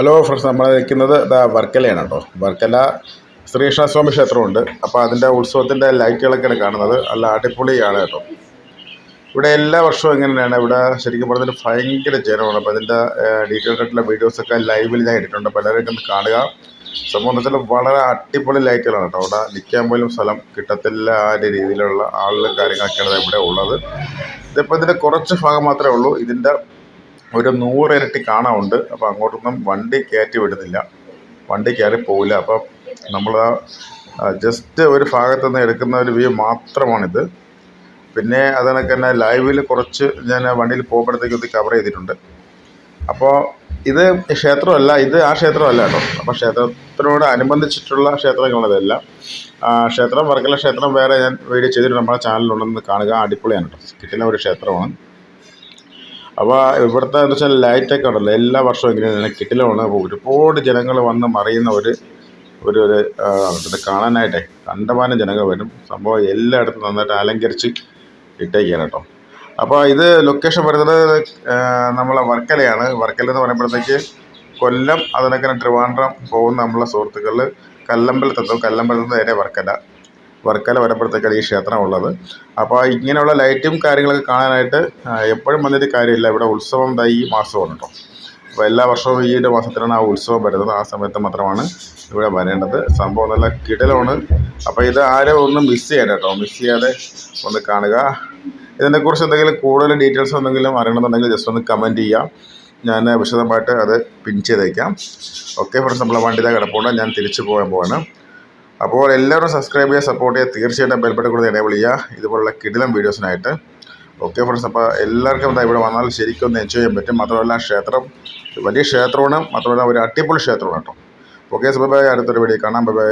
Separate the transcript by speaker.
Speaker 1: Hello friends നമ്മൾ നിൽക്കുന്നത് ഇതാ വർക്കലയാണ് കേട്ടോ. വർക്കല ശ്രീകൃഷ്ണസ്വാമി ക്ഷേത്രമുണ്ട്. അപ്പോൾ അതിന്റെ ഉത്സവത്തിന്റെ ലൈറ്റുകളൊക്കെയാണ് കാണുന്നത്. നല്ല അടിപൊളിയാണ് കേട്ടോ. ഇവിടെ എല്ലാ വർഷവും ഇങ്ങനെയാണ്. ഇവിടെ ശരിക്കും പറഞ്ഞാൽ ഭയങ്കര ജനമാണ്. അപ്പോൾ അതിന്റെ ഡീറ്റെയിൽഡ് ആയിട്ടുള്ള വീഡിയോസൊക്കെ ലൈവിൽ ഞാൻ ഇട്ടിട്ടുണ്ട്. എല്ലാവരും ഒന്ന് കാണുക. സംഭവം വളരെ അടിപൊളി ലൈറ്റുകളാണ് കേട്ടോ. അവിടെ നിൽക്കാൻ പോലും സ്ഥലം കിട്ടത്തില്ല ആ രീതിയിലുള്ള ആളുകളും കാര്യങ്ങളൊക്കെയാണ് ഇവിടെ ഉള്ളത്. ഇതിപ്പോൾ ഇതിന്റെ കുറച്ച് ഭാഗം മാത്രമേ ഉള്ളൂ. ഇതിന്റെ ഒരു നൂറ് ഇരട്ടി കാണാനുണ്ട്. അപ്പോൾ അങ്ങോട്ടൊന്നും വണ്ടി കയറ്റി വിടുന്നില്ല. വണ്ടി കയറി പോവില്ല. അപ്പം നമ്മൾ ജസ്റ്റ് ഒരു ഭാഗത്ത് നിന്ന് എടുക്കുന്ന ഒരു വ്യൂ മാത്രമാണിത്. പിന്നെ അതിനൊക്കെ തന്നെ ലൈവിൽ കുറച്ച് ഞാൻ വണ്ടിയിൽ പോകുമ്പോഴത്തേക്ക് ഇത് കവർ ചെയ്തിട്ടുണ്ട്. അപ്പോൾ ഇത് ക്ഷേത്രമല്ല ഇത് ആ ക്ഷേത്രമല്ല കേട്ടോ. അപ്പോൾ ക്ഷേത്രത്തിനോട് അനുബന്ധിച്ചിട്ടുള്ള ക്ഷേത്രങ്ങളതെല്ലാം. ആ, ക്ഷേത്രം വർക്കല ക്ഷേത്രം വേറെ ഞാൻ വീഡിയോ ചെയ്തിട്ടുണ്ട്. നമ്മുടെ ചാനലിലുണ്ടെന്ന് കാണുക. അടിപൊളിയാണ് കേട്ടോ. കിട്ടുന്ന ഒരു ക്ഷേത്രമാണ്. അപ്പോൾ ഇവിടുത്തെ എന്ന് വെച്ചാൽ ലൈറ്റൊക്കെ ഉണ്ടല്ലോ. എല്ലാ വർഷവും ഇങ്ങനെ തന്നെ കിട്ടിലാണ് ഒരുപാട് ജനങ്ങൾ വന്ന് മറിയുന്ന ഒരു ഒരു ഒരു ഇത് കാണാനായിട്ടേ കണ്ടമാനം ജനങ്ങൾ വരും. സംഭവം എല്ലായിടത്തും നന്നായിട്ട് അലങ്കരിച്ച് ഇട്ടേക്കാണ് കേട്ടോ. അപ്പോൾ ഇത് ലൊക്കേഷൻ വരുന്നത് നമ്മളെ വർക്കലയാണ്. വർക്കല എന്ന് പറയുമ്പോഴത്തേക്ക് കൊല്ലം അതിനൊക്കെ ട്രിവാൻഡ്രം പോകുന്ന നമ്മളെ സുഹൃത്തുക്കൾ കല്ലമ്പലത്തെത്തും കല്ലമ്പലത്ത് നേരെ വർക്കല. വർക്കല വരപ്പുറത്തേക്കാണ് ഈ ക്ഷേത്രം ഉള്ളത് അപ്പോൾ ഇങ്ങനെയുള്ള ലൈറ്റും കാര്യങ്ങളൊക്കെ കാണാനായിട്ട് എപ്പോഴും വന്നിട്ട് കാര്യമില്ല. ഇവിടെ ഉത്സവം ദാ ഈ മാസമാണ് കേട്ടോ അപ്പോൾ എല്ലാ വർഷവും ഈ ഒരു മാസത്തിലാണ് ആ ഉത്സവം വരുന്നത്. ആ സമയത്ത് മാത്രമാണ് ഇവിടെ വരേണ്ടത്. സംഭവം നല്ല കിടലാണ്. അപ്പോൾ ഇത് ആരും ഒന്നും മിസ് ചെയ്യണ്ട കേട്ടോ മിസ് ചെയ്യാതെ ഒന്ന് കാണുക. ഇതിനെക്കുറിച്ച് എന്തെങ്കിലും കൂടുതൽ ഡീറ്റെയിൽസ് എന്തെങ്കിലും അറിയണമെന്നുണ്ടെങ്കിൽ ജസ്റ്റ് ഒന്ന് കമന്റ് ചെയ്യാം. ഞാൻ വിശദമായിട്ട് അത് പിൻ ചെയ്തേക്കാം. ഓക്കെ ഫ്രണ്ട്സ് നമ്മളെ വണ്ടിയിലെ കിടപ്പുണ്ട്. ഞാൻ തിരിച്ചു പോകാൻ പോവാണ്. അപ്പോൾ എല്ലാവരും സബ്സ്ക്രൈബ് ചെയ്യുക സപ്പോർട്ട് ചെയ്യുക തീർച്ചയായിട്ടും ബെൽബട്ടൺ കൂടി എനേബിൾ ചെയ്യുക. ഇതുപോലുള്ള കിടിലം വീഡിയോസിനായിട്ട് ഓക്കെ ഫ്രണ്ട്സ് അപ്പോൾ എല്ലാവർക്കും എന്താ ഇവിടെ വന്നാൽ ശരിക്കും ഒന്ന് എൻജോയ് ചെയ്യാൻ പറ്റും. മാത്രമല്ല ക്ഷേത്രം വലിയ ക്ഷേത്രമാണ്. മാത്രമല്ല ഒരു അടിപൊളി ക്ഷേത്രമാണ് കേട്ടോ. ഓക്കെ ബൈ അടുത്തൊരു വീഡിയോ കാണാം. Bye bye